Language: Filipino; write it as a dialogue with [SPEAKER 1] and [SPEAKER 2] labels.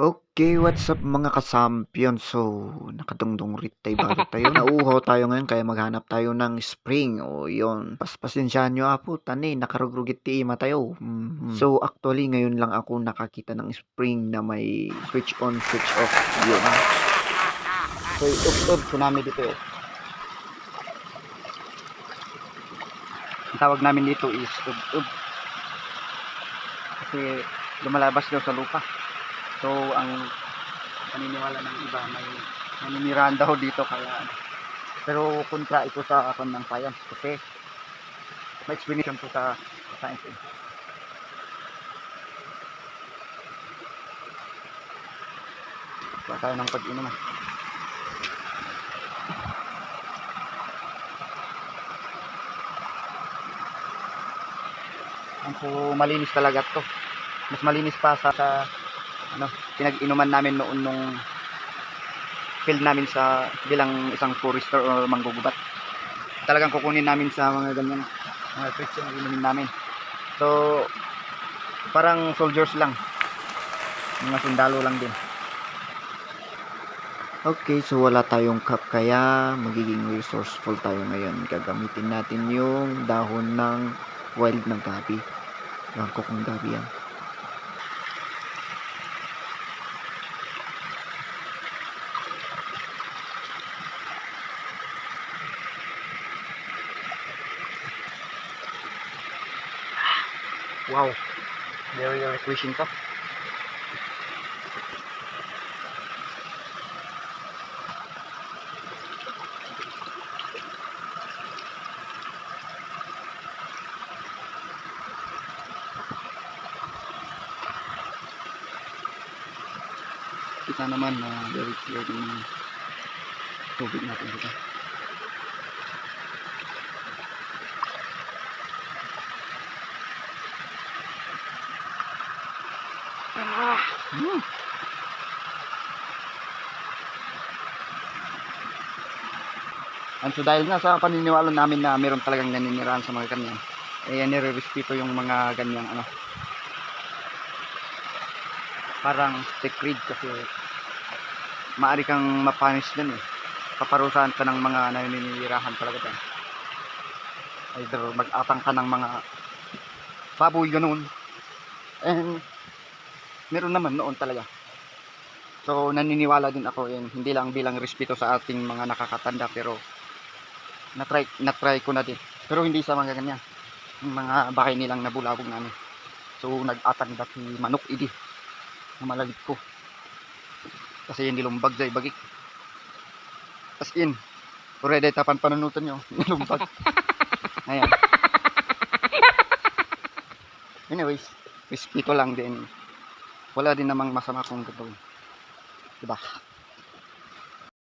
[SPEAKER 1] Okay, what's up mga kasampiyon? So, nakadungdong rit tay bago tayo. Nauuhaw tayo ngayon kaya maghanap tayo ng spring. O yun, pas pasensyahan nyo apo, tani, nakarugrugit ti ima tayo. Mhm. So, actually, ngayon lang ako nakakita ng spring na may switch on, switch off. Yun. So, ub-ub tsunami dito. Ang tawag namin dito is ub-ub. Kasi lumalabas daw sa lupa. So, ang paniniwala ng iba, may naninirahan daw dito kaya ano. Pero kontra ito sa akon ng science kasi may explanation to sa science eh. Kuha tayo ng pag-inom ah. Ang so malinis talaga to. Mas malinis pa sa, sa ano, pinag-inuman namin noon nung field namin sa bilang isang forester or manggugubat. Talagang kukunin namin sa mga ganyan mga tricks yung inumin namin. So parang soldiers lang. Mga sundalo lang din. Okay, so wala tayong cup kaya magiging resourceful tayo ngayon. Gagamitin natin yung dahon ng wild ng gabi. Ewan ko kung gabi yan. Wow. Very refreshing to. Kita naman na very clear yung tubig natin dito. Hmm. And so dahil nga sa paniniwala namin na meron talagang naninirahan sa mga ganyan, eh nire-respeto yung mga ganyang ano. Parang sacred kasi maari kang mapunish dun eh. Paparusahan ka ng mga naninirahan talaga dyan. Either mag-atang ka ng mga baboy ganun. And meron naman noon talaga. So naniniwala din ako yun, hindi lang bilang respeto sa ating mga nakakatanda pero na-try, na-try ko na din. Pero hindi sa mga ganyan. Yung mga bahay nilang nabulabog namin. So nag-atang dati manok idi. Na malagit ko. Kasi hindi lumbag sa ibagik. As in, pwede tapan panunutan nyo. Nilumbag. Ayan. Anyways, respeto lang din. Wala din namang masama kung gagawin. Diba?